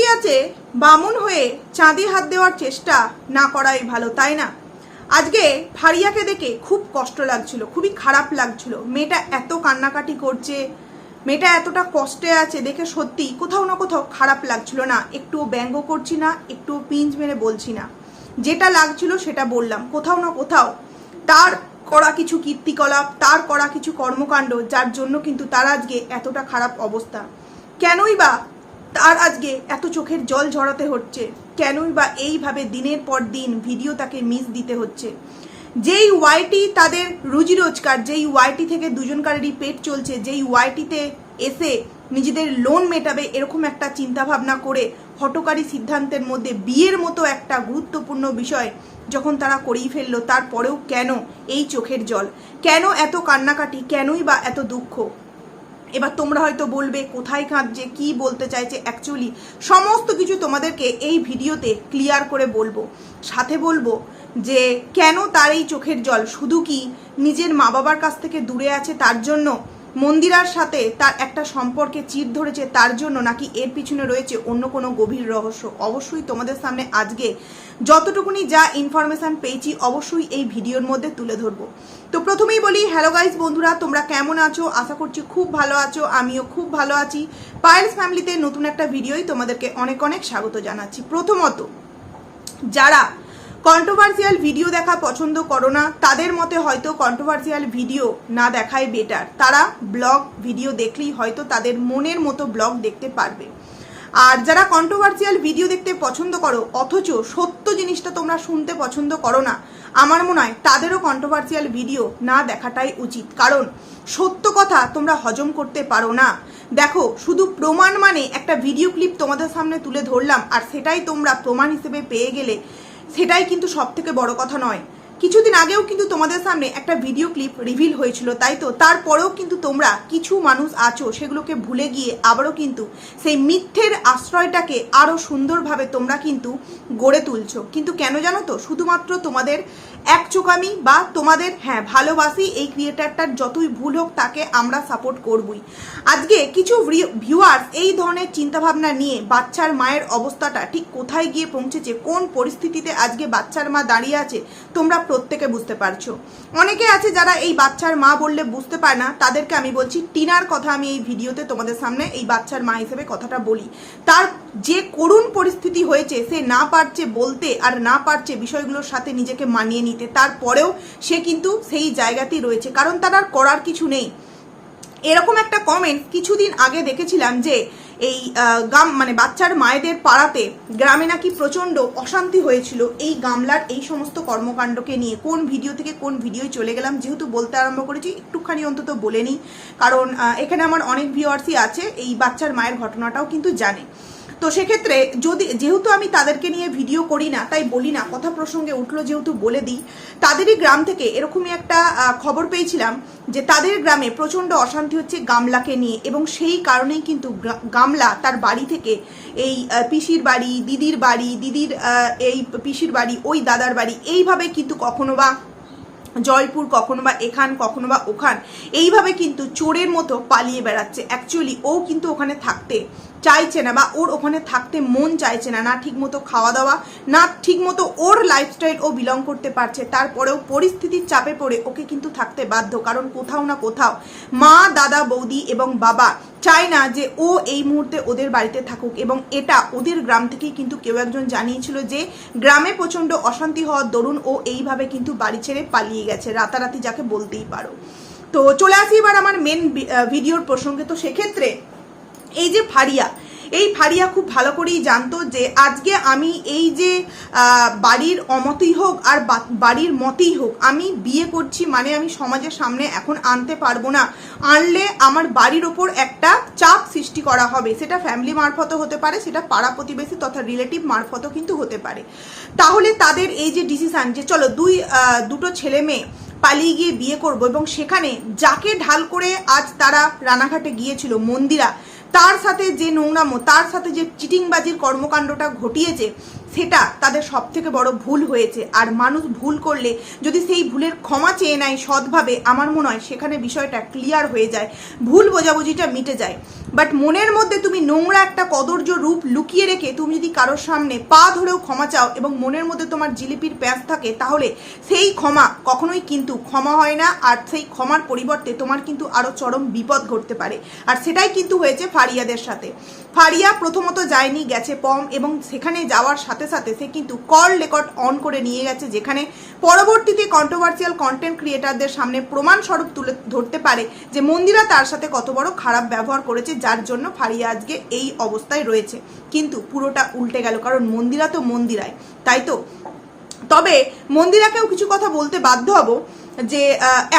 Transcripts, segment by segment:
আছে বামুন হয়ে চাঁদি হাত দেওয়ার চেষ্টা না করাই ভালো, তাই না? আজকে ফারিয়াকে দেখে খুব কষ্ট লাগছিল, খুবই খারাপ লাগছিল। মেয়েটা এত কান্নাকাটি করছে, মেয়েটা এতটা কষ্টে আছে, দেখে সত্যি কোথাও না কোথাও খারাপ লাগছিল না। একটুও ব্যঙ্গ করছি না, একটুও পিঞ্জ মেরে বলছি না। যেটা লাগছিল সেটা বললাম। কোথাও না কোথাও তার করা কিছু কীর্তিকলাপ, তার করা কিছু কর্মকাণ্ড, যার জন্য কিন্তু তার আজকে এতটা খারাপ অবস্থা। কেনই বা তার আজকে এত চোখের জল ঝরাতে হচ্ছে। কেনই বা এইভাবে দিনের পর দিন ভিডিও তাকে মিস দিতে হচ্ছে। যেই ওয়াইটি তাদের রুজি রোজগার যেই ওয়াইটি থেকে দুজনকারেরই পেট চলছে, যেই ওয়াইটিতে এসে নিজেদের লোন মেটাবে এরকম একটা চিন্তাভাবনা করে হটকারী সিদ্ধান্তের মধ্যে বিয়ের মতো একটা গুরুত্বপূর্ণ বিষয় যখন তারা করেই ফেলল, তারপরেও কেন এই চোখের জল? কেন এত কান্নাকাটি? কেনই বা এত দুঃখ? এবার তোমরা হয়তো বলবে, কোথায় কাঁদছে, কি বলতে চাইছে? অ্যাকচুয়ালি সমস্ত কিছু তোমাদেরকে এই ভিডিওতে ক্লিয়ার করে বলব। সাথে বলব যে, কেন তার এই চোখের জল? শুধু কি নিজের মা বাবার কাছ থেকে দূরে আছে তার জন্য? মন্দিরার সাথে তার একটা সম্পর্কে চির ধরেছে তার জন্য নাকি এর পিছনে রয়েছে অন্য কোনো গভীর রহস্য? অবশ্যই তোমাদের সামনে আজকে যতটুকুনি যা ইনফরমেশন পেয়েছি, অবশ্যই এই ভিডিওর মধ্যে তুলে ধরবো। তো প্রথমেই বলি হ্যালো গাইজ বন্ধুরা, তোমরা কেমন আছো? আশা করছি খুব ভালো আছো, আমিও খুব ভালো আছি। পায়েলস ফ্যামিলিতে নতুন একটা ভিডিওই তোমাদেরকে অনেক অনেক স্বাগত জানাচ্ছি। প্রথমত, যারা কন্ট্রোভার্সিয়াল ভিডিও দেখা পছন্দ করো না, তাদের মতে হয়তো কন্ট্রোভার্সিয়াল ভিডিও না দেখাই বেটার তারা ব্লগ ভিডিও দেখলেই হয়তো তাদের মনের মতো ব্লগ দেখতে পারবে। আর যারা কন্ট্রোভার্সিয়াল ভিডিও দেখতে পছন্দ করো, অথচ সত্য জিনিসটা তোমরা শুনতে পছন্দ করো না, আমার মনে হয় তাদেরও কন্ট্রোভার্সিয়াল ভিডিও না দেখাটাই উচিত। কারণ সত্য কথা তোমরা হজম করতে পারো না। দেখো, শুধু প্রমাণ মানে একটা ভিডিও ক্লিপ তোমাদের সামনে তুলে ধরলাম, আর সেটাই তোমরা প্রমাণ হিসেবে পেয়ে গেলে, সেটাই কিন্তু সব থেকে বড় কথা নয়। কিছুদিন আগেও কিন্তু তোমাদের সামনে একটা ভিডিও ক্লিপ রিভিল হয়েছিল, তাই তো? তারপরেও কিন্তু তোমরা কিছু মানুষ আছো সেগুলোকে ভুলে গিয়ে আবারও কিন্তু সেই মিথ্যের আশ্রয়টাকে আরও সুন্দরভাবে তোমরা কিন্তু গড়ে তুলছো। কিন্তু কেন জানো তো? শুধুমাত্র তোমাদের এক চোখামি বা তোমাদের হ্যাঁ ভালোবাসি এই ক্রিয়েটারটার যতই ভুল হোক তাকে আমরা সাপোর্ট করবই। আজকে কিছু ভিউয়ার্স এই ধরনের চিন্তাভাবনা নিয়ে বাচ্চার মায়ের অবস্থাটা ঠিক কোথায় গিয়ে পৌঁছেছে, কোন পরিস্থিতিতে আজকে বাচ্চার মা দাঁড়িয়ে আছে, তোমরা প্রত্যেকে বুঝতে পারছ। অনেকে আছে যারা এই বাচ্চার মা বললে বুঝতে পারে না। তাদেরকে আমি বলছি, টিনার কথা আমি এই ভিডিওতে তোমাদের সামনে এই বাচ্চার মা হিসেবে কথাটা বলি। তার যে করুণ পরিস্থিতি হয়েছে, সে না পারছে বলতে আর না পারছে বিষয়গুলোর সাথে নিজেকে মানিয়ে নিতে, তারপরেও সে কিন্তু সেই জায়গাতেই রয়েছে। কারণ তার আর করার কিছু নেই। এরকম একটা কমেন্ট কিছুদিন আগে দেখেছিলাম যে এই গাম মানে বাচ্চার মায়েদের পাড়াতে গ্রামে নাকি প্রচণ্ড অশান্তি হয়েছিল। এই গামলার এই সমস্ত কর্মকাণ্ডকে নিয়ে কোন ভিডিও থেকে কোন ভিডিও চলে গেলাম যেহেতু বলতে আরম্ভ করেছি, একটুখানি অন্তত বলে নিই। কারণ এখানে আমার অনেক ভিউয়ার্সই আছে, এই বাচ্চার মায়ের ঘটনাটাও কিন্তু জানে। তো সেক্ষেত্রে যদি, যেহেতু আমি তাদেরকে নিয়ে ভিডিও করি না, তাই বলি না, কথা প্রসঙ্গে উঠল যেহেতু বলে দিই, তাদেরই গ্রাম থেকে এরকমই একটা খবর পেয়েছিলাম যে তাদের গ্রামে প্রচণ্ড অশান্তি হচ্ছে গামলাকে নিয়ে এবং সেই কারণেই কিন্তু গামলা তার বাড়ি থেকে এই পিসির বাড়ি, দিদির বাড়ি, দিদির এই পিসির বাড়ি, ওই দাদার বাড়ি, এইভাবে কিন্তু কখনো বা জয়পুর, কখনো বা এখান, কখনো বা ওখান, এইভাবে কিন্তু চোরের মতো পালিয়ে বেড়াচ্ছে। অ্যাকচুয়ালি ও কিন্তু ওখানে থাকতে চাইছে না বা ওর ওখানে থাকতে মন চাইছে না না ঠিক মতো খাওয়া দাওয়া না ঠিক মতো ওর লাইফস্টাইল ও বিলং করতে পারছে, তারপরেও পরিস্থিতির চাপে পড়ে ওকে কিন্তু থাকতে বাধ্য, কারণ কোথাও না কোথাও মা, দাদা, বৌদি এবং বাবা চায় না যে ও এই মুহূর্তে ওদের বাড়িতে থাকুক এবং এটা ওদের গ্রাম থেকেই কিন্তু কেউ একজন জানিয়েছিল যে গ্রামে প্রচণ্ড অশান্তি হওয়ার দরুন ও এইভাবে কিন্তু বাড়ি ছেড়ে পালিয়ে গেছে, রাতারাতি যাকে বলতেই পারো। তো চলে আসি এবার আমার মেন ভিডিওর প্রসঙ্গে। তো সেক্ষেত্রে এই যে ফারিয়া এই ফারিয়া খুব ভালো করেই জানতো যে আজকে আমি এই যে বাড়ির অমতই হোক আর বাড়ির মতেই হোক, আমি বিয়ে করছি মানে আমি সমাজের সামনে এখন আনতে পারব না। আনলে আমার বাড়ির ওপর একটা চাপ সৃষ্টি করা হবে। সেটা ফ্যামিলি মারফতও হতে পারে, সেটা পাড়া প্রতিবেশী তথা রিলেটিভ মারফতও কিন্তু হতে পারে। তাহলে তাদের এই যে ডিসিশান যে চলো দুই দুটো ছেলে মেয়ে পালিয়ে গিয়ে বিয়ে করব এবং সেখানে যাকে ঢাল করে আজ তারা রানাঘাটে গিয়েছিল, মন্দিরা তার সাথে যে নোংরামো, তার সাথে যে চিটিংবাজির কর্মকাণ্ডটা ঘটিয়েছে, সেটা তাদের সব থেকে বড় ভুল হয়েছে। আর মানুষ ভুল করলে, যদি সেই ভুলের ক্ষমা চেয়ে নেয় সৎভাবে, আমার মনে হয় সেখানে বিষয়টা ক্লিয়ার হয়ে যায়, ভুল বোঝাবুঝিটা মিটে যায়। বাট মনের মধ্যে তুমি নোংরা একটা কদর্য রূপ লুকিয়ে রেখে, তুমি যদি কারোর সামনে পা ধরেও ক্ষমা চাও এবং মনের মধ্যে তোমার জিলিপির প্যাঁচ থাকে, তাহলে সেই ক্ষমা কখনোই কিন্তু ক্ষমা হয় না, আর সেই ক্ষমার পরিবর্তে তোমার কিন্তু আরও চরম বিপদ ঘটতে পারে। আর সেটাই কিন্তু হয়েছে ফারিয়াদের সাথে। ফারিয়া প্রথমত যায়নি, গেছে পম এবং সেখানে যাওয়ার সাথে সাথে সে কিন্তু কল রেকর্ড অন করে নিয়ে গেছে, যেখানে পরবর্তীতে কন্ট্রোভার্সিয়াল কন্টেন্ট ক্রিয়েটারদের সামনে প্রমাণস্বরূপ তুলে ধরতে পারে যে মন্দিরা তার সাথে কত বড় খারাপ ব্যবহার করেছে, যার জন্য ফারিয়া আজকে এই অবস্থায় রয়েছে। কিন্তু পুরোটা উল্টে গেল, কারণ মন্দিরা তো মন্দিরায়, তাই তো? তবে মন্দিরাকেও কিছু কথা বলতে বাধ্য হব। যে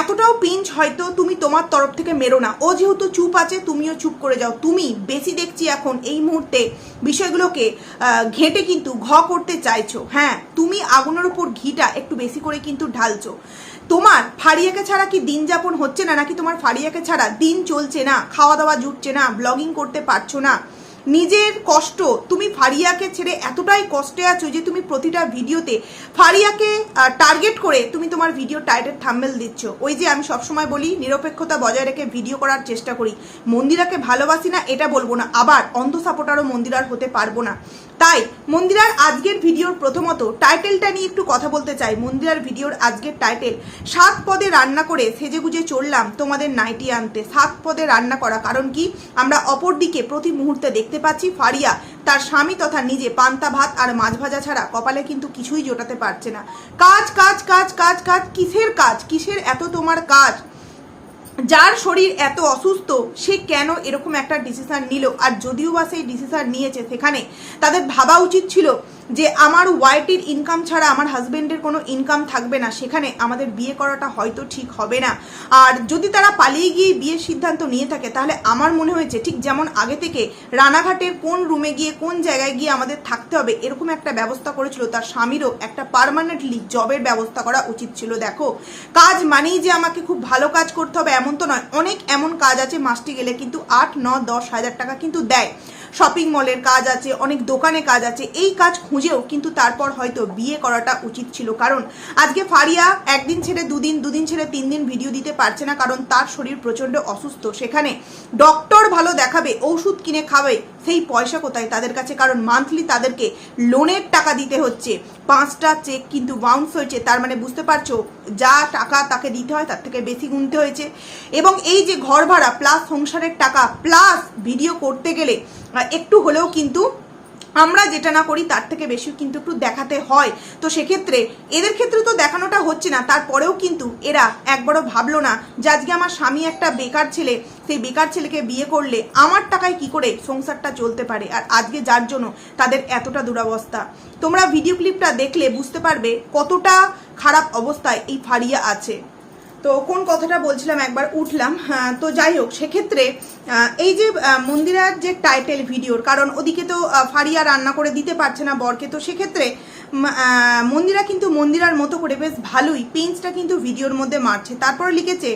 এতটাও পিঞ্চ হয়তো তুমি তোমার তরফ থেকে মেরো না। ও যেহেতু চুপ আছে, তুমিও চুপ করে যাও। তুমি বেশি দেখছি এখন এই মুহূর্তে বিষয়গুলোকে ঘেঁটে কিন্তু ঘ করতে চাইছো। হ্যাঁ তুমি আগুনের উপর ঘিটা একটু বেশি করে কিন্তু ঢালছো। তোমার ফারিয়াকে ছাড়া কি দিন যাপন হচ্ছে না? নাকি তোমার ফারিয়াকে ছাড়া দিন চলছে না? খাওয়া দাওয়া জুটছে না? ব্লগিং করতে পারছ না? নিজের কষ্ট, তুমি ফারিয়াকে ছেড়ে এতটাই কষ্টে আছো যে তুমি প্রতিটা ভিডিওতে ফারিয়াকে টার্গেট করে তুমি তোমার ভিডিও টাইটেল থাম্বেল দিচ্ছ। ওই যে আমি সবসময় বলি, নিরপেক্ষতা বজায় রেখে ভিডিও করার চেষ্টা করি। মন্দিরাকে ভালোবাসি না, এটা বলব না। আবার অন্ধ সাপোর্টারও মন্দিরার হতে পারব না। তাই মন্দিরার আজকের ভিডিওর প্রথমত টাইটেলটা নিয়ে একটু কথা বলতে চাই। মন্দিরার ভিডিওর আজকের টাইটেল সাত পদে রান্না করে সেজে গুজে চললাম তোমাদের নাইটি আনতে। সাত পদে রান্না করা। কারণ কি? আমরা অপর দিকে প্রতি মুহূর্তে দেখতে পাচ্ছি ফারিয়া। তার স্বামী তথা নিজে পান্তা ভাত আর মাছ ভাজা ছাড়া কপালে কিন্তু কিছুই জোটাতে পারছে না। কাজ কাজ কাজ কাজ কাজ, কিসের কাজ? কিসের এত তোমার কাজ? যার শরীর এত অসুস্থ, সে কেন এরকম একটা ডিসিশন নিল? আর যদিও বা সেই ডিসিশন নিয়েছে সেখানে, তাদের ভাবা উচিত ছিল যে আমার ওয়াইটির ইনকাম ছাড়া আমার হাজবেন্ডের কোনো ইনকাম থাকবে না, সেখানে আমাদের বিয়ে করাটা হয়তো ঠিক হবে না। আর যদি তারা পালিয়ে গিয়ে বিয়ের সিদ্ধান্ত নিয়ে থাকে, তাহলে আমার মনে হয়েছে ঠিক যেমন আগে থেকে রানাঘাটের কোন রুমে গিয়ে, কোন জায়গায় গিয়ে আমাদের থাকতে হবে, এরকম একটা ব্যবস্থা করেছিল তার স্বামীরও একটা পার্মানেন্টলি জবের ব্যবস্থা করা উচিত ছিল। দেখো, কাজ মানেই যে আমাকে খুব ভালো কাজ করতে হবে এমন তো নয়, অনেক এমন কাজ আছে মাসটি গেলে কিন্তু আট, ন, দশ হাজার টাকা কিন্তু দেয়। শপিং মলের কাজ আছে, অনেক দোকানে কাজ আছে, এই কাজ খুঁজেও কিন্তু তারপর হয়তো বিয়ে করাটা উচিত ছিল। কারণ আজকে ফারিয়া একদিন ছেড়ে দুদিন দুদিন ছেড়ে তিন দিন ভিডিও দিতে পারছে না, কারণ তার শরীর প্রচণ্ড অসুস্থ। সেখানে ডক্টর ভালো দেখাবে ওষুধ কিনে খাবে সেই পয়সা কোথায়? তাদের কাছে কারণ মান্থলি তাদেরকে লোনের টাকা দিতে হচ্ছে। পাঁচটা চেক কিন্তু বাউন্স হয়েছে। তার মানে বুঝতে পারছ, যা টাকা তাকে দিতে হয় তার থেকে বেশি গুনতে হয়েছে। এবং এই যে ঘর ভাড়া প্লাস সংসারের টাকা প্লাস ভিডিও করতে গেলে একটু হলেও কিন্তু আমরা যেটা না করি তার থেকে বেশি কিন্তু একটু দেখাতে হয়। তো সেক্ষেত্রে এদের ক্ষেত্রে তো দেখানোটা হচ্ছে না, তারপরেও কিন্তু এরা একবারও ভাবলো না যে আজকে আমার স্বামী একটা বেকার ছেলে, সেই বেকার ছেলেকে বিয়ে করলে আমার টাকায় কি করে সংসারটা চলতে পারে? আর আজকে যার জন্য তাদের এতটা দুরবস্থা। তোমরা ভিডিও ক্লিপটা দেখলে বুঝতে পারবে কতটা খারাপ অবস্থায় এই ফারিয়া আছে। তো কোন কথাটা বলছিলাম? একবার উঠলাম। হ্যাঁ, তো যাই হোক সেক্ষেত্রে এই যে মন্দিরার যে টাইটেল ভিডিওর কারণ ওদিকে তো ফারিয়া রান্না করে দিতে পারছে না বরকে তো সেক্ষেত্রে মন্দিরা কিন্তু মন্দিরার মতো করে বেশ ভালোই পেন্সটা কিন্তু ভিডিওর মধ্যে মারছে। তারপরে লিখেছে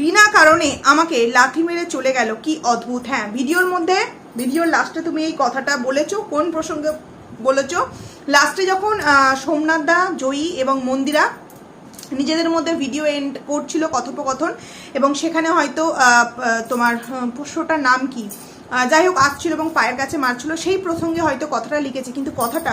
বিনা কারণে আমাকে লাথি মেরে চলে গেল। কি অদ্ভুত। হ্যাঁ ভিডিওর মধ্যে ভিডিওর লাস্টে তুমি এই কথাটা বলেছ কোন প্রসঙ্গে বলেছ? লাস্টে যখন সোমনাথ দা জয়ী এবং মন্দিরা নিজেদের মধ্যে ভিডিও এন্ড করছিল কথোপকথন এবং সেখানে হয়তো তোমার পোষ্যটার নাম কি? যাই হোক, আসছিল এবং পায়ের কাছে মারছিল। সেই প্রসঙ্গে হয়তো কথাটা লিখেছে, কিন্তু কথাটা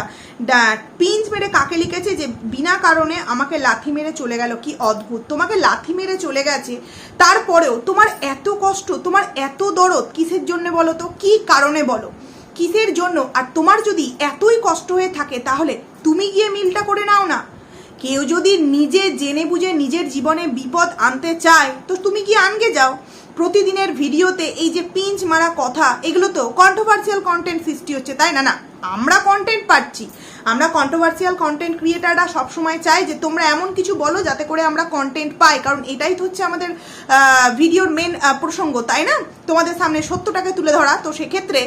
পিঞ্চ মেরে কাকে লিখেছে যে, বিনা কারণে আমাকে লাথি মেরে চলে গেল, কি অদ্ভুত। তোমাকে লাথি মেরে চলে গেছে, তারপরেও তোমার এত কষ্ট, তোমার এত দরদ, কিসের জন্য বলো তো? কি কারণে বলো? কিসের জন্য? আর তোমার যদি এতই কষ্ট হয়ে থাকে, তাহলে তুমি গিয়ে মিলটা করে নাও না। কেউ যদি নিজে জেনে বুঝে নিজের জীবনে বিপদ আনতে চায়, তো তুমি কি আনগে যাও? প্রতিদিনের ভিডিওতে এই যে পিঞ্চ মারা কথা, এগুলো তো কন্ট্রোভার্সিয়াল কন্টেন্ট সৃষ্টি হচ্ছে, তাই না? না, আমরা কন্টেন্ট পাচ্ছি। আমরা কন্ট্রোভার্সিয়াল কন্টেন্ট ক্রিয়েটাররা সবসময় চাই যে তোমরা এমন কিছু বলো যাতে করে আমরা কন্টেন্ট পাই। কারণ এটাই তো হচ্ছে আমাদের ভিডিওর মেন প্রসঙ্গ, তাই না? তোমাদের সামনে সত্যটাকে তুলে ধরা। তো সেক্ষেত্রে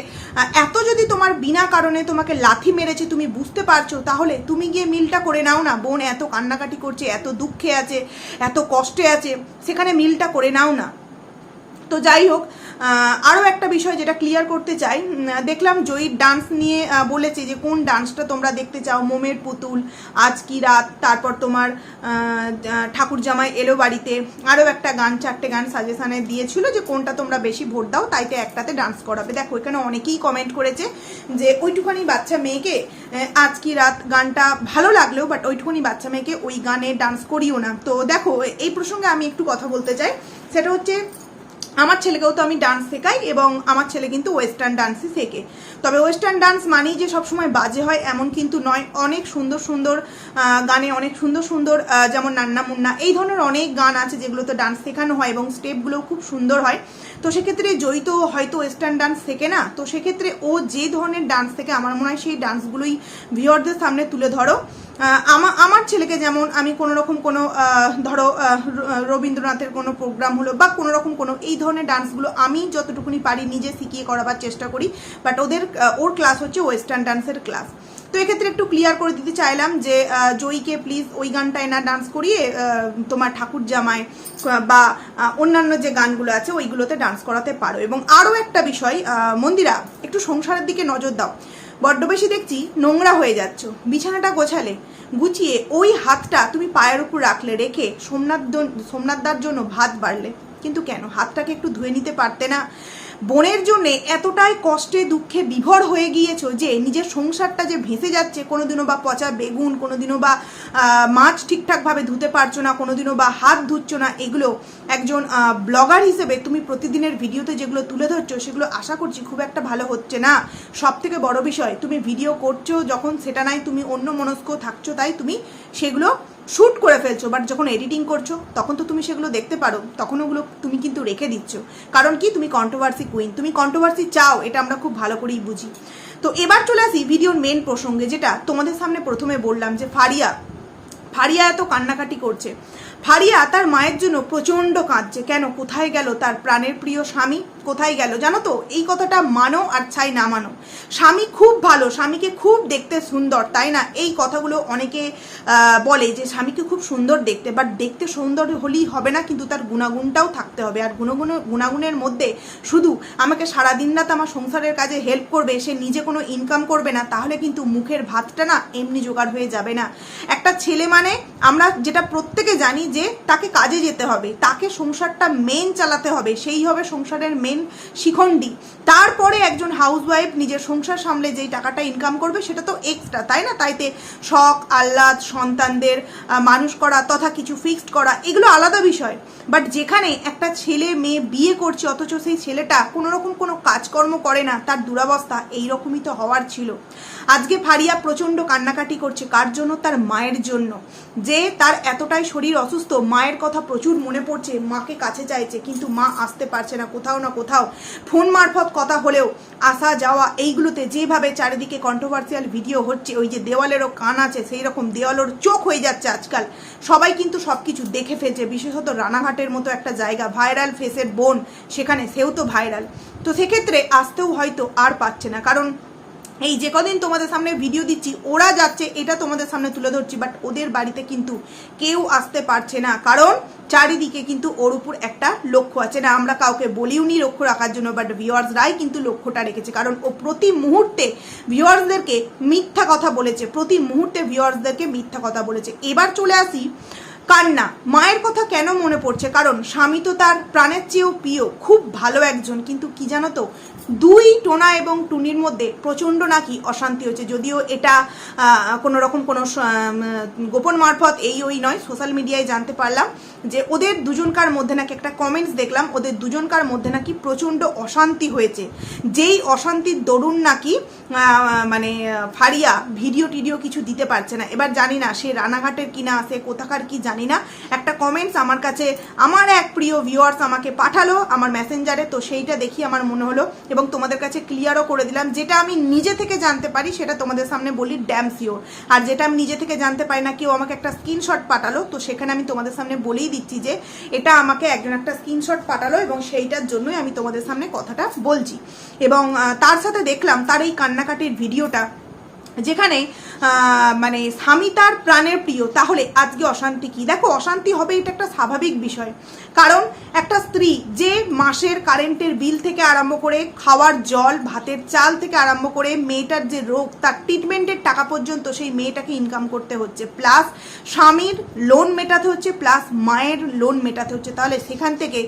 এত যদি তোমার বিনা কারণে তোমাকে লাথি মেরেছে তুমি বুঝতে পারছ, তাহলে তুমি গিয়ে মিলটা করে নাও না। বোন এত কান্নাকাটি করছে, এত দুঃখে আছে, এত কষ্টে আছে, সেখানে মিলটা করে নাও না। তো যাই হোক আরও একটা বিষয় যেটা ক্লিয়ার করতে চাই দেখলাম জয়ীর ডান্স নিয়ে বলেছে যে কোন ডান্সটা তোমরা দেখতে চাও? মোমের পুতুল, আজ কি রাত? তারপর তোমার ঠাকুর জামাই এলো বাড়িতে। আরও একটা গান, চারটে গান সাজেশানে দিয়েছিল যে কোনটা তোমরা বেশি ভোট দাও, তাইতে একটাতে ডান্স করাবে। দেখো, এখানে অনেকেই কমেন্ট করেছে যে ওইটুখানি বাচ্চা মেয়েকে আজ কি রাত? গানটা ভালো লাগলেও বাট ওইটুখানি বাচ্চা মেয়েকে ওই গানে ডান্স করিও না। তো দেখো, এই প্রসঙ্গে আমি একটু কথা বলতে চাই। সেটা হচ্ছে আমার ছেলেকেও তো আমি ডান্স শেখাই এবং আমার ছেলে কিন্তু ওয়েস্টার্ন ডান্সই শেখে। তবে ওয়েস্টার্ন ডান্স মানেই যে সবসময় বাজে হয় এমন কিন্তু নয়। অনেক সুন্দর সুন্দর গানে অনেক সুন্দর সুন্দর যেমন নান্না মুন্না, এই ধরনের অনেক গান আছে যেগুলোতে ডান্স শেখানো হয় এবং স্টেপগুলোও খুব সুন্দর হয়। তো সেক্ষেত্রে জয়ী তো হয়তো ওয়েস্টার্ন ডান্স শেখে না, তো সেক্ষেত্রে ও যে ধরনের ডান্স থেকে আমার মনে হয় সেই ডান্সগুলোই ভিওরদের সামনে তুলে ধরো। আমা, আমার ছেলেকে যেমন আমি কোনো রকম কোনো ধরো রবীন্দ্রনাথের কোনো প্রোগ্রাম হলো বা কোনো রকম কোনো এই ধরনের ডান্সগুলো আমি যতটুকুনি পারি নিজে শিখিয়ে করাবার চেষ্টা করি বাট ওদের ওর ক্লাস হচ্ছে ওয়েস্টার্ন ডান্সের ক্লাস তো এক্ষেত্রে একটু ক্লিয়ার করে দিতে চাইলাম যে জয়ীকে প্লিজ ওই গানটায় না ডান্স করিয়ে তোমার ঠাকুর জামায় বা অন্যান্য যে গানগুলো আছে ওইগুলোতে ডান্স করাতে পারো। এবং আরও একটা বিষয় মন্দিরা, একটু সংসারের দিকে নজর দাও। বড্ড বেশি দেখছি নোংরা হয়ে যাচ্ছ। বিছানাটা গোছালে, গুছিয়ে ওই হাতটা তুমি পায়ের উপর রাখলে, রেখে সোমনাথ সোমনাথদার জন্য ভাত বাড়লে। কিন্তু কেন? হাতটাকে একটু ধুয়ে নিতে পারতে না। বোনের জন্যে এতটাই কষ্টে, দুঃখে বিভোর হয়ে গিয়েছো যে নিজের সংসারটা যে ভেসে যাচ্ছে, কোনোদিনও বা পচা বেগুন, কোনোদিনও বা মাছ ঠিকঠাকভাবে ধুতে পারছ না, কোনোদিনও বা হাত ধুচ্ছ না, এগুলো একজন ব্লগার হিসেবে তুমি প্রতিদিনের ভিডিওতে যেগুলো তুলে ধরছো, সেগুলো আশা করছি খুব একটা ভালো হচ্ছে না। সব থেকে বড় বিষয়, তুমি ভিডিও করছ, যখন সেটা নাই, তুমি অন্য মনস্ক থাকছো, তাই তুমি সেগুলো শ্যুট করে ফেলছো বাট যখন এডিটিং করছ, তখন তো তুমি সেগুলো দেখতে পারো, তখন ওগুলো তুমি কিন্তু রেখে দিচ্ছ। কারণ কি? তুমি কন্ট্রোভার্সি কুইন তুমি কন্ট্রোভার্সি চাও, এটা আমরা খুব ভালো করেই বুঝি। তো এবার চলে আসি ভিডিওর মেন প্রসঙ্গে, যেটা তোমাদের সামনে প্রথমে বললাম যে ফারিয়া ফারিয়া এত কান্নাকাটি করছে। ফারিয়া তার মায়ের জন্য প্রচণ্ড কাঁদছে। কেন? কোথায় গেল তার প্রাণের প্রিয় স্বামী? কোথায় গেল? জানো তো, এই কথাটা মানো আর ছাই না মানো। স্বামী খুব ভালো, স্বামীকে খুব দেখতে সুন্দর, তাই না? এই কথাগুলো অনেকে বলে যে স্বামীকে খুব সুন্দর দেখতে বাট দেখতে সুন্দর হলেই হবে না, কিন্তু তার গুণাগুণটাও থাকতে হবে। আর গুণগুণ, গুণাগুণের মধ্যে শুধু আমাকে সারাদিন রাত আমার সংসারের কাজে হেল্প করবে, সে নিজে কোনো ইনকাম করবে না, তাহলে কিন্তু মুখের ভাতটা না এমনি জোগাড় হয়ে যাবে না। একটা ছেলে মানে আমরা যেটা প্রত্যেকে জানি যে তাকে কাজে যেতে হবে, তাকে সংসারটা মেন চালাতে হবে, সেই হবে সংসারের মেন শিখণ্ডী। তারপরে একজন হাউসওয়াইফ নিজের সংসার সামলে যেই টাকাটা ইনকাম করবে, সেটা তো এক্সট্রা তাই না? তাইতে শখ, আহ্লাদ, সন্তানদের মানুষ করা, তথা কিছু ফিক্সড করা, এগুলো আলাদা বিষয়। বাট যেখানে একটা ছেলে, মেয়ে বিয়ে করছে, অথচ সেই ছেলেটা কোনোরকম কোনো কাজকর্ম করে না, তার দুরাবস্থা এইরকমই তো হওয়ার ছিল। আজকে ফারিয়া প্রচণ্ড কান্নাকাটি করছে। কার জন্য? তার মায়ের জন্য। যে তার এতটাই শরীর অসুস্থ, মায়ের কথা প্রচুর মনে পড়ছে, মাকে কাছে চাইছে, কিন্তু মা আসতে পারছে না কোথাও না কোথাও। ফোন মারফত কথা হলেও আসা যাওয়া এইগুলোতে যেভাবে চারিদিকে কন্ট্রোভার্সিয়াল ভিডিও হচ্ছে, ওই যে দেওয়ালেরও কান আছে সেই রকম দেওয়ালের চোখ হয়ে যাচ্ছে আজকাল। সবাই কিন্তু সব কিছু দেখে ফেলছে, বিশেষত রানাঘাটের মতো একটা জায়গা ভাইরাল ফেসের বোন, সেখানে সেও তো ভাইরাল তো সেক্ষেত্রে আসতেও হয়তো আর পাচ্ছে না, কারণ এই যে কদিন তোমাদের সামনে ভিডিও দিচ্ছি, ওরা যাচ্ছে, এটা তোমাদের সামনে তুলে ধরছি বাট ওদের বাড়িতে কিন্তু কেউ আসতে পারছে না। কারণ চারিদিকে কিন্তু ওর উপর একটা লক্ষ্য আছে। না, আমরা কাউকে বলিওনি লক্ষ্য রাখার জন্য বাট ভিউয়ার্সরাই কিন্তু লক্ষ্যটা রেখেছে। কারণ ও প্রতি মুহূর্তে ভিওয়ার্সদেরকে মিথ্যা কথা বলেছে। প্রতি মুহূর্তে ভিওয়ার্সদেরকে মিথ্যা কথা বলেছে। এবার চলে আসি কান্না। মায়ের কথা কেন মনে পড়ছে? কারণ স্বামী তো তার প্রাণের চেয়েও প্রিয়, খুব ভালো একজন। কিন্তু কি জানো তো, দুই টোনা এবং টুনির মধ্যে প্রচণ্ড নাকি অশান্তি হচ্ছে। যদিও এটা কোনো রকম কোনো গোপন মারফত এই ওই নয়, সোশ্যাল মিডিয়ায় জানতে পারলাম যে ওদের দুজনকার মধ্যে নাকি একটা কমেন্টস দেখলাম, ওদের দুজনকার মধ্যে নাকি প্রচণ্ড অশান্তি হয়েছে। যেই অশান্তির দরুন নাকি মানে ফারিয়া ভিডিও টিডিও কিছু দিতে পারছে না। এবার জানি না সে রানাঘাটের কিনা, সে কোথাকার কি জানি না একটা কমেন্টস আমার কাছে, আমার এক প্রিয় ভিউয়ার্স আমাকে পাঠালো আমার মেসেঞ্জারে তো সেইটা দেখি আমার মনে হলো এবং তোমাদের কাছে ক্লিয়ারও করে দিলাম। যেটা আমি নিজে থেকে জানতে পারি, সেটা তোমাদের সামনে বলি ড্যাম সিওর আর যেটা আমি নিজে থেকে জানতে পারি না, কেউ আমাকে একটা স্ক্রিনশট পাঠালো, তো সেখানে আমি তোমাদের সামনে বলেই দিচ্ছি যে, এটা আমাকে একজন একটা স্ক্রিনশট পাঠালো এবং সেইটার জন্যই আমি তোমাদের সামনে কথাটা বলছি। এবং তার সাথে দেখলাম তার এই কান্নাকাটির ভিডিওটা যেখানে মানে স্বামী তার প্রাণের প্রিয়, তাহলে আজকে অশান্তি কি? দেখো, অশান্তি হবে এটা একটা স্বাভাবিক বিষয়। কারণ একটা স্ত্রী যে মাসের কারেন্টের বিল থেকে আরম্ভ করে খাওয়ার জল, ভাতের চাল থেকে আরম্ভ করে মেয়েটার যে রোগ, তার ট্রিটমেন্টের টাকা পর্যন্ত সেই মেয়েটাকে ইনকাম করতে হচ্ছে। প্লাস স্বামীর লোন মেটাতে হচ্ছে প্লাস মায়ের লোন মেটাতে হচ্ছে। তাহলে সেখান থেকে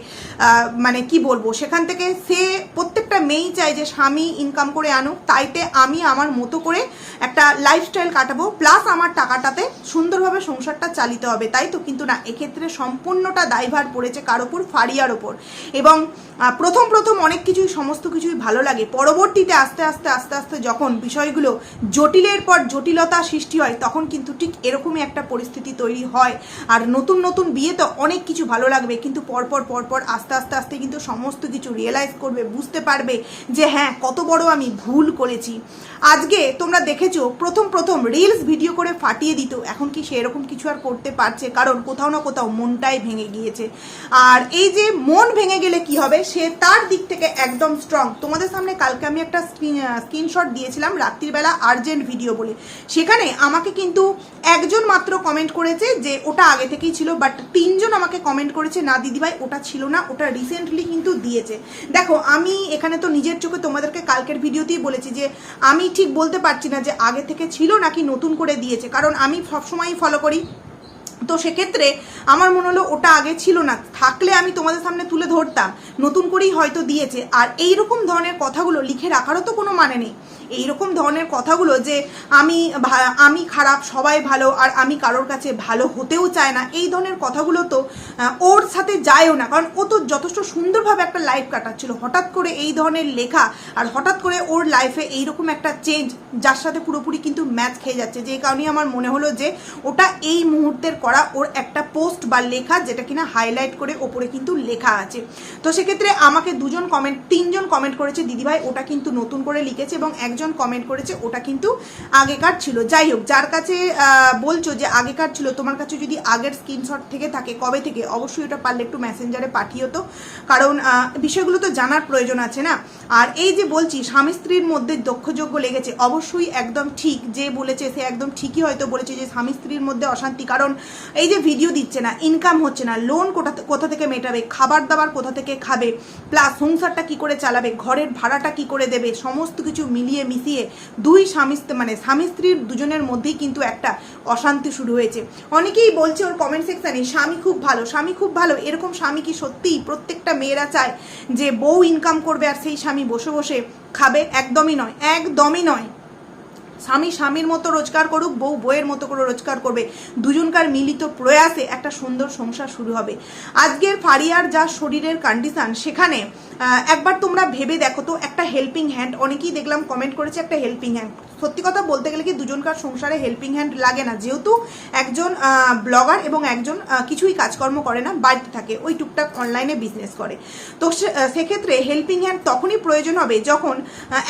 মানে কি বলব? সেখান থেকে সে প্রত্যেকটা মেয়েই চায় যে স্বামী ইনকাম করে আনুক, তাইতে আমি আমার মতো করে একটা লাইফস্টাইল কাটাবো প্লাস আমার টাকাটাতে সুন্দরভাবে সংসারটা চালিতে হবে, তাই তো? কিন্তু না, এক্ষেত্রে সম্পূর্ণটা দায়ভার পড়েছে কার ওপর? ফারিয়ার ওপর। এবং প্রথম প্রথম অনেক কিছুই, সমস্ত কিছুই ভালো লাগে। পরবর্তীতে আস্তে আস্তে আস্তে আস্তে যখন বিষয়গুলো জটিলের পর জটিলতা সৃষ্টি হয়, তখন কিন্তু ঠিক এরকমই একটা পরিস্থিতি তৈরি হয়। আর নতুন নতুন বিয়ে তো অনেক কিছু ভালো লাগবে, কিন্তু পরপর পরপর আস্তে আস্তে আস্তে কিন্তু সমস্ত কিছু রিয়েলাইজ করবে, বুঝতে পারবে যে হ্যাঁ কত বড় আমি ভুল করেছি। আজকে তোমরা দেখেছ? প্রথম প্রথম রিলস ভিডিও করে ফাটিয়ে দিত। এখন কি সেরকম কিছু আর করতে পারছে? কারণ কোথাও না কোথাও মনটাই ভেঙে গিয়েছে। আর এই যে মন ভেঙে গেলে কি হবে? সে তার দিক থেকে একদম স্ট্রং তোমাদের সামনে কালকে আমি একটা স্ক্রিনশট দিয়েছিলাম রাত্রিবেলা আর্জেন্ট ভিডিও বলে। সেখানে আমাকে কিন্তু একজন মাত্র কমেন্ট করেছে যে ওটা আগে থেকেই ছিল বাট তিনজন আমাকে কমেন্ট করেছে, না, দিদিভাই, ওটা ছিল না, ওটা রিসেন্টলি কিন্তু দিয়েছে। দেখো, আমি এখানে তো নিজের চোখে তোমাদেরকে কালকের ভিডিওতেই বলেছি যে, আমি ঠিক বলতে পারছি না যে আগে থেকে ছিল নাকি নতুন করে দিয়েছে? কারণ আমি সবসময়ই ফলো করি। তো সেক্ষেত্রে আমার মনে হলো ওটা আগে ছিল না। থাকলে আমি তোমাদের সামনে তুলে ধরতাম। নতুন করেই হয়তো দিয়েছে। আর এই রকম ধরনের কথাগুলো লিখে রাখারও তো কোনো মানে নেই। এই রকম ধরনের কথাগুলো যে আমি আমি খারাপ, সবাই ভালো আর আমি কারোর কাছে ভালো হতেও চায় না, এই ধরনের কথাগুলো তো ওর সাথে যায়ও না। কারণ ও তো যথেষ্ট সুন্দরভাবে একটা লাইফ কাটাচ্ছিল। হঠাৎ করে এই ধরনের লেখা আর হঠাৎ করে ওর লাইফে এইরকম একটা চেঞ্জ যার সাথে পুরোপুরি কিন্তু ম্যাচ খেয়ে যাচ্ছে। যে কারণেই আমার মনে হলো যে ওটা এই মুহূর্তের করা ওর একটা পোস্ট বা লেখা যেটা কিনা হাইলাইট করে ওপরে কিন্তু লেখা আছে। তো সেক্ষেত্রে আমাকে দুজন কমেন্ট তিনজন কমেন্ট করেছে। দিদিভাই ওটা কিন্তু নতুন করে লিখেছে এবং একজন কমেন্ট করেছে, ওটা কিন্তু আগেকার ছিল। যাই হোক, যার কাছে বলছো যে আগেকার ছিল, তোমার কাছে যদি আগের স্ক্রিনশট থেকে থাকে, কবে থেকে, অবশ্যই ওটা পারলে একটু মেসেঞ্জারে পাঠিও তো। কারণ বিষয়গুলো তো জানার প্রয়োজন আছে না? আর এই যে বলছি, স্বামী স্ত্রীর মধ্যে দক্ষযোগ্য লেগেছে, অবশ্যই একদম ঠিক, যে বলেছে সে একদম ঠিকই হয়তো বলেছে যে স্বামী স্ত্রীর মধ্যে অশান্তি। কারণ এই যে ভিডিও দিচ্ছে না ইনকাম হচ্ছে না লোন কোথা কোথা থেকে মেটাবে, খাবার দাবার কোথা থেকে খাবে প্লাস সংসারটা কি করে চালাবে, ঘরের ভাড়াটা কি করে দেবে, সমস্ত কিছু মিলিয়ে মিশিয়ে দুই স্বামী মানে স্বামী স্ত্রীর দুজনের মধ্যেই কিন্তু একটা অশান্তি শুরু হয়েছে। অনেকেই বলছে ওর কমেন্ট সেকশানে স্বামী খুব ভালো, স্বামী খুব ভালো। এরকম স্বামী কি সত্যিই প্রত্যেকটা মেয়েরা চায় যে বউ ইনকাম করবে আর সেই স্বামী বসে বসে খাবে? একদমই নয় একদমই নয়। স্বামী স্বামীর মতো রোজগার করুক, বউ বইয়ের মতো করে রোজগার করবে। দুজনকার মিলিত প্রয়াসে একটা সুন্দর সংসার শুরু হবে। আজকের ফারিয়ার যা শরীরের কন্ডিশন সেখানে একবার তোমরা ভেবে দেখো তো, একটা হেল্পিং হ্যান্ড অনেকেই দেখলাম কমেন্ট করেছে একটা হেল্পিং হ্যান্ড সত্যি কথা বলতে গেলে কি দুজনকার সংসারে হেল্পিং হ্যান্ড লাগে না। যেহেতু একজন ব্লগার এবং একজন কিছুই কাজকর্ম করে না, বাড়িতে থাকে, ওই টুকটাক অনলাইনে বিজনেস করে। তো সেক্ষেত্রে হেল্পিং হ্যান্ড তখনই প্রয়োজন হবে যখন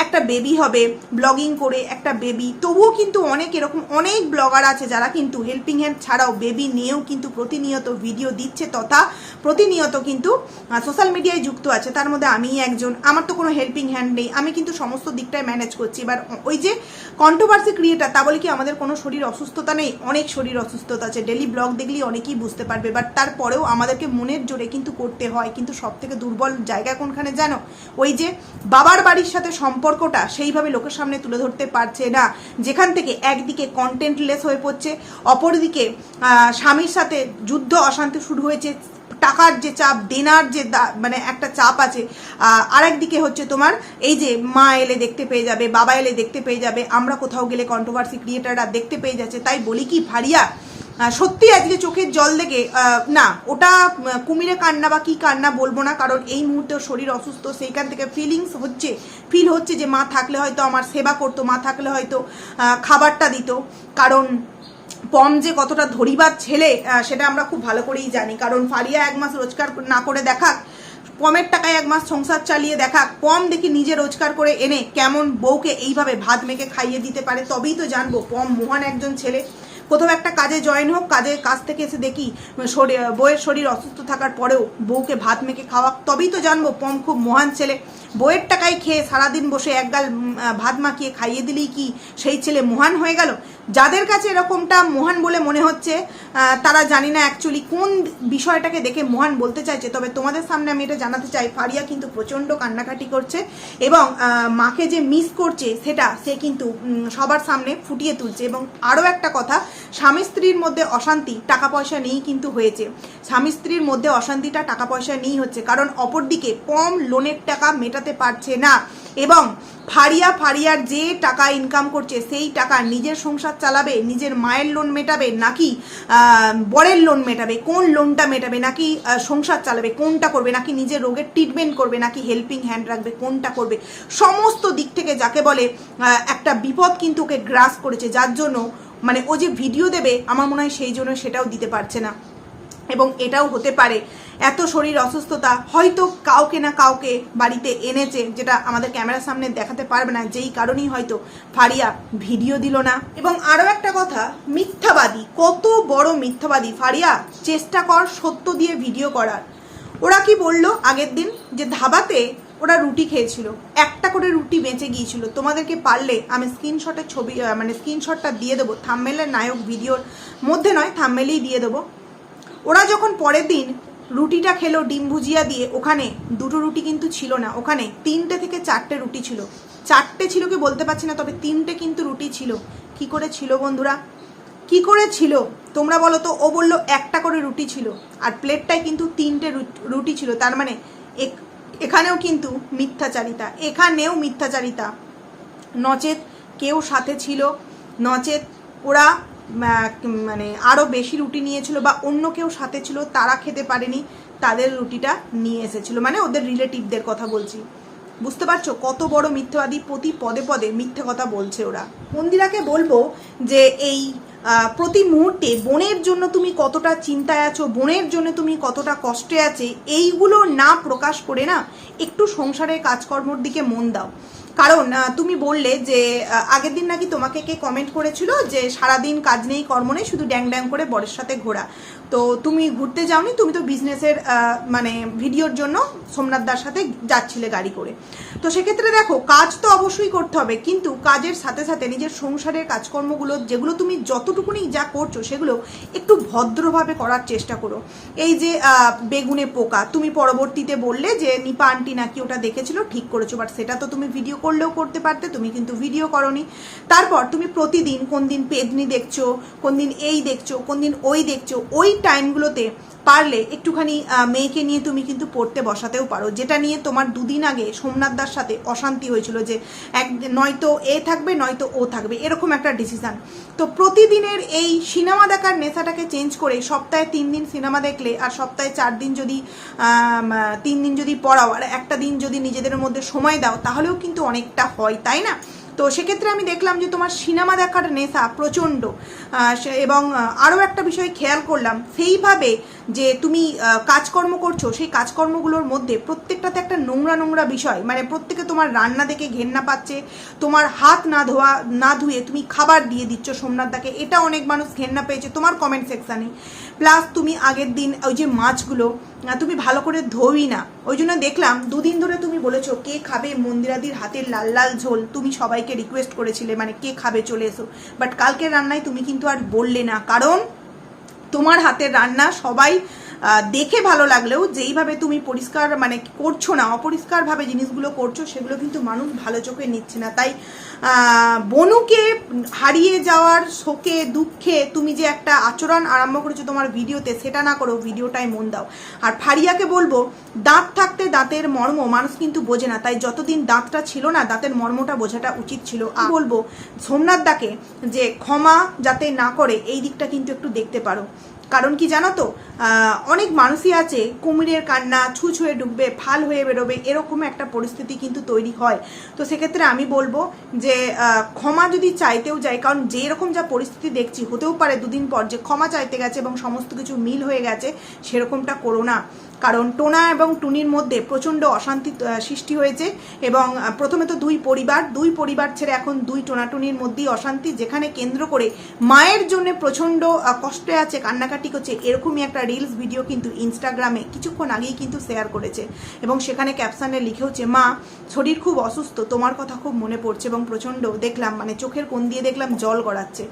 একটা বেবি হবে ব্লগিং করে, একটা বেবি তবুও কিন্তু অনেক এরকম অনেক ব্লগার আছে যারা কিন্তু হেল্পিং হ্যান্ড ছাড়াও বেবি নিয়েও কিন্তু প্রতিনিয়ত ভিডিও দিচ্ছে তথা প্রতিনিয়ত কিন্তু সোশ্যাল মিডিয়ায় যুক্ত আছে। তার মধ্যে আমি একজন। আমার তো কোনো হেল্পিং হ্যান্ড নেই। আমি কিন্তু সমস্ত দিকটাই ম্যানেজ করছি। এবার ওই যে কন্ট্রোভার্সি ক্রিয়েটার তা বলে কি আমাদের কোনো শরীর অসুস্থতা নেই? অনেক শরীর অসুস্থতা আছে। ডেলি ব্লগ দেখলেই অনেকেই বুঝতে পারবে। বাট তারপরেও আমাদেরকে মনের জোরে কিন্তু করতে হয়। কিন্তু সব থেকে দুর্বল জায়গা কোনখানে জানো? ওই যে বাবার বাড়ির সাথে সম্পর্কটা সেইভাবে লোকের সামনে তুলে ধরতে পারছে না। যেখান থেকে একদিকে কন্টেন্টলেস হয়ে পড়ছে, অপরদিকে স্বামীর সাথে যুদ্ধ অশান্তি শুরু হয়েছে, টাকার যে চাপ, দেনার যে মানে একটা চাপ আছে আরেকদিকে হচ্ছে তোমার এই যে মা এলে দেখতে পেয়ে যাবে, বাবা এলে দেখতে পেয়ে যাবে, আমরা কোথাও গেলে কন্ট্রোভার্সি ক্রিয়েটাররা দেখতে পেয়ে যাচ্ছে, তাই বলি কি ভারিয়া সত্যি আজকে চোখের জল দেখে না, ওটা কুমিরে কান্না বা কি কান্না বলব না, কারণ এই মুহূর্তে শরীর অসুস্থ, সেইখান থেকে ফিলিংস হচ্ছে ফিল হচ্ছে যে মা থাকলে হয়তো আমার সেবা করতো, মা থাকলে হয়তো খাবারটা দিত। কারণ পম যে কতটা ধরিবার ছেলে সেটা আমরা খুব ভালো করেই জানি। কারণ ফারিয়া এক মাস রোজগার না করে দেখাক, পমের টাকায় এক মাস সংসার চালিয়ে দেখা পম দেখি নিজে রোজগার করে এনে কেমন বউকে এইভাবে ভাত মেখে খাইয়ে দিতে পারে, তবেই তো জানব পম মহান একজন ছেলে। কোথাও একটা কাজে জয়েন হোক কাজে কাজ থেকে এসে দেখি শরীর বইয়ের শরীর অসুস্থ থাকার পরেও বউকে ভাত মেখে খাওয়া, তবেই তো জানব পম খুব মহান ছেলে। বইয়ের টাকায় খেয়ে সারাদিন বসে একগাল ভাত মাখিয়ে খাইয়ে দিলেই কি সেই ছেলে মহান হয়ে গেল? যাদের কাছে এরকমটা মহান বলে মনে হচ্ছে তারা জানি না অ্যাকচুয়ালি কোন বিষয়টাকে দেখে মহান বলতে চাইছে। তবে তোমাদের সামনে আমি এটা জানাতে চাই, ফারিয়া কিন্তু প্রচণ্ড কান্নাকাটি করছে এবং মাকে যে মিস করছে সেটা সে কিন্তু সবার সামনে ফুটিয়ে তুলছে। এবং আরও একটা কথা, স্বামী স্ত্রীর মধ্যে অশান্তি, টাকা পয়সা নিয়েই কিন্তু হয়েছে। স্বামী স্ত্রীর মধ্যে অশান্তিটা, টাকা পয়সা নিয়েই হচ্ছে। কারণ অপরদিকে কম লোনের টাকা মেটাতে পারছে না। এবং ফারিয়া ফারিয়ার যে টাকা ইনকাম করছে, সেই টাকা নিজের সংসার চালাবে, নিজের মায়ের লোন মেটাবে, নাকি বরের লোন মেটাবে, কোন লোনটা মেটাবে, নাকি সংসার চালাবে, কোনটা করবে, নাকি নিজের রোগের ট্রিটমেন্ট করবে, নাকি হেল্পিং হ্যান্ড রাখবে, কোনটা করবে, সমস্ত দিক থেকে যাকে বলে একটা বিপদ কিন্তু ওকে গ্রাস করেছে, যার জন্য মানে ও যে ভিডিও দেবে, আমার মনে হয় সেই জন্য সেটাও দিতে পারছে না। এবং এটাও হতে পারে। এত শরীর অসুস্থতা হয়তো কাউকে না কাউকে বাড়িতে এনেছে, যেটা আমাদের ক্যামেরার সামনে দেখাতে পারবে না। যেই কারণেই হয়তো ফারিয়া ভিডিও দিল না। এবং আরও একটা কথা, মিথ্যাবাদী, কত বড় মিথ্যাবাদী। ফারিয়া, চেষ্টা কর সত্য দিয়ে ভিডিও করার। ওরা কি বলল আগের দিন? যে ধাবাতে ওরা রুটি খেয়েছিল। একটা করে রুটি বেঁচে গিয়েছিল। তোমাদেরকে পারলে আমি স্ক্রিনশটের ছবি মানে স্ক্রিনশটটা দিয়ে দেবো। থাম্মেলের নায়ক ভিডিওর মধ্যে নয় থাম্মেলেই দিয়ে দেবো। ওরা যখন পরের দিন রুটিটা খেলো ডিম ভুজিয়া দিয়ে, ওখানে দুটো রুটি কিন্তু ছিল না। ওখানে তিনটে থেকে চারটে রুটি ছিল। চারটে ছিল কি বলতে পারছি না, তবে তিনটে কিন্তু রুটি ছিল। কি করে ছিল বন্ধুরা? কি করে ছিল? তোমরা বলো তো, ও বলল একটা করে রুটি ছিল। আর প্লেটটায় কিন্তু তিনটে রুটি ছিল। তার মানে এখানেও কিন্তু মিথ্যাচারিতা। এখানেও মিথ্যাচারিতা। নচেত কেউ সাথে ছিল। নচেত ওরা মানে আরও বেশি রুটি নিয়েছিল বা অন্য কেউ সাথে ছিল, তারা খেতে পারেনি, তাদের রুটিটা নিয়ে এসেছিল। মানে ওদের রিলেটিভদের কথা বলছি। বুঝতে পারছ? কত বড় মিথ্যাবাদী প্রতি পদে পদে মিথ্যে কথা বলছে ওরা। মন্দিরাকে বলব যে এই প্রতি মুহূর্তে বোনের জন্য তুমি কতটা চিন্তায় আছো, বোনের জন্য তুমি কতটা কষ্টে আছে, এইগুলো না প্রকাশ করে না একটু সংসারের কাজকর্মর দিকে মন দাও। কারণ তুমি বললে যে আগের দিন নাকি তোমাকে কে কমেন্ট করেছিল যে, সারাদিন কাজ নেই, কর্ম নেই, শুধু ড্যাং ড্যাং করে বরের সাথে ঘোরা। তো তুমি ঘুরতে যাওনি, তুমি তো বিজনেসের মানে ভিডিওর জন্য সোমনাথদার সাথে যাচ্ছিলে গাড়ি করে। তো সেক্ষেত্রে দেখো, কাজ তো অবশ্যই করতে হবে, কিন্তু কাজের সাথে সাথে নিজের সংসারের কাজকর্মগুলো, যেগুলো তুমি যতটুকুনি যা করছ, সেগুলো একটু ভদ্রভাবে করার চেষ্টা করো। এই যে বেগুনে পোকা, তুমি পরবর্তীতে বললে যে, নিপা আন্টি নাকি ওটা দেখেছিল, ঠিক করেছ বাট সেটা তো তুমি ভিডিও করলেও করতে পারতে, তুমি কিন্তু ভিডিও করনি। তারপর তুমি প্রতিদিন কোন দিন পেদনি দেখছ, কোন দিন এই দেখছ, কোন দিন ওই দেখছ, ওই টাইমগুলোতে পারলে একটুখানি মেয়েকে নিয়ে তুমি কিন্তু পড়তে বসাতেও পারো। যেটা নিয়ে তোমার দুদিন আগে সোমনাথদার সাথে অশান্তি হয়েছিল যে এক, নয়তো এ থাকবে, নয়তো ও থাকবে, এরকম একটা ডিসিশন তো প্রতিদিনের এই সিনেমা দেখার নেশাটাকে চেঞ্জ করে সপ্তাহে তিন দিন সিনেমা দেখলে আর সপ্তাহে চার দিন যদি তিন দিন যদি পড়াও আর একটা দিন যদি নিজেদের মধ্যে সময় দাও, তাহলেও কিন্তু অনেকটা হয়, তাই না? তো সেক্ষেত্রে আমি দেখলাম যে তোমার সিনেমা দেখার নেশা প্রচণ্ড। এবং আরও একটা বিষয় খেয়াল করলাম, সেইভাবে যে তুমি কাজকর্ম করছ, সেই কাজকর্মগুলোর মধ্যে প্রত্যেকটাতে একটা নোংরা নোংরা বিষয় মানে প্রত্যেকে তোমার রান্না দেখে ঘেন্না পাচ্ছে, তোমার হাত না ধোয়া, না ধুয়ে তুমি খাবার দিয়ে দিচ্ছ সোমনাথ দাকে, এটা অনেক মানুষ ঘেন্না পেয়েছে, তোমার কমেন্ট সেকশানে প্লাস তুমি আগের দিন ওই যে মাছগুলো তুমি ভালো করে ধোই না। ওই জন্য দেখলাম দুদিন ধরে তুমি বলেছ, কে খাবে মন্দিরাদির হাতের লাল লাল ঝোল? তুমি সবাইকে রিকোয়েস্ট করেছিলে মানে কে খাবে চলে এসো। বাট কালকের রান্নায় তুমি কিন্তু আর বললে না। কারণ তোমার হাতের রান্না সবাই দেখে ভালো লাগলেও যেইভাবে তুমি পরিষ্কার মানে করছ না, অপরিষ্কারভাবে জিনিসগুলো করছ, সেগুলো কিন্তু মানুষ ভালো চোখে নিচ্ছে না। তাই বনুকে হারিয়ে যাওয়ার শোকে, দুঃখে তুমি যে একটা আচরণ আরম্ভ করেছ তোমার ভিডিওতে, সেটা না করো, ভিডিওটায় মন দাও। আর ফারিয়াকে বলব, দাঁত থাকতে দাঁতের মর্ম মানুষ কিন্তু বোঝে না, তাই যতদিন দাঁতটা ছিল না, দাঁতের মর্মটা বোঝাটা উচিত ছিল। আর বলব, সোমনাথ দাকে যে ক্ষমা যাতে না করে, এই দিকটা কিন্তু একটু দেখতে পারো। কারণ কি জানো তো? অনেক মানুষই আছে, কুমিরের কান্না, ছু ছুঁয়ে ডুববে, ফাল হয়ে বেরোবে, এরকম একটা পরিস্থিতি কিন্তু তৈরি হয়। তো সেক্ষেত্রে আমি বলব যে ক্ষমা যদি চাইতেও যায়, কারণ যে এরকম যা পরিস্থিতি দেখছি, হতেও পারে দুদিন পর যে ক্ষমা চাইতে গেছে এবং সমস্ত কিছু মিল হয়ে গেছে, সেরকমটা করো না। কারণ টোনা এবং টুনির মধ্যে প্রচণ্ড অশান্তি সৃষ্টি হয়েছে এবং প্রথমে তো দুই পরিবার দুই পরিবার ছেড়ে এখন দুই টোনাটুনির মধ্যেই অশান্তি, যেখানে কেন্দ্র করে মায়ের জন্য প্রচণ্ড কষ্টে আছে, কান্নাকাটি করছে, এরকমই একটা রিলস ভিডিও কিন্তু ইনস্টাগ্রামে কিছুক্ষণ আগেই কিন্তু শেয়ার করেছে এবং সেখানে ক্যাপশনে লিখেওছে মা, শরীর খুব অসুস্থ, তোমার কথা খুব মনে পড়ছে এবং প্রচণ্ড দেখলাম মানে চোখের কোন দিয়ে দেখলাম জল গড়াচ্ছে।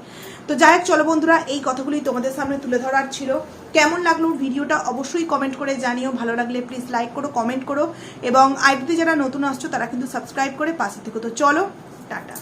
তো যাই হোক, চলো বন্ধুরা, এই কথাগুলি তোমাদের সামনে তুলে ধরার ছিল। কেমন লাগল ভিডিওটা অবশ্যই কমেন্ট করে জানিও। ভালো লাগলে প্লিজ লাইক করো কমেন্ট করো। এবং আইডিতে যারা নতুন আসছো, তারা কিন্তু সাবস্ক্রাইব করে পাশে থেকে। তো চলো, টাটা।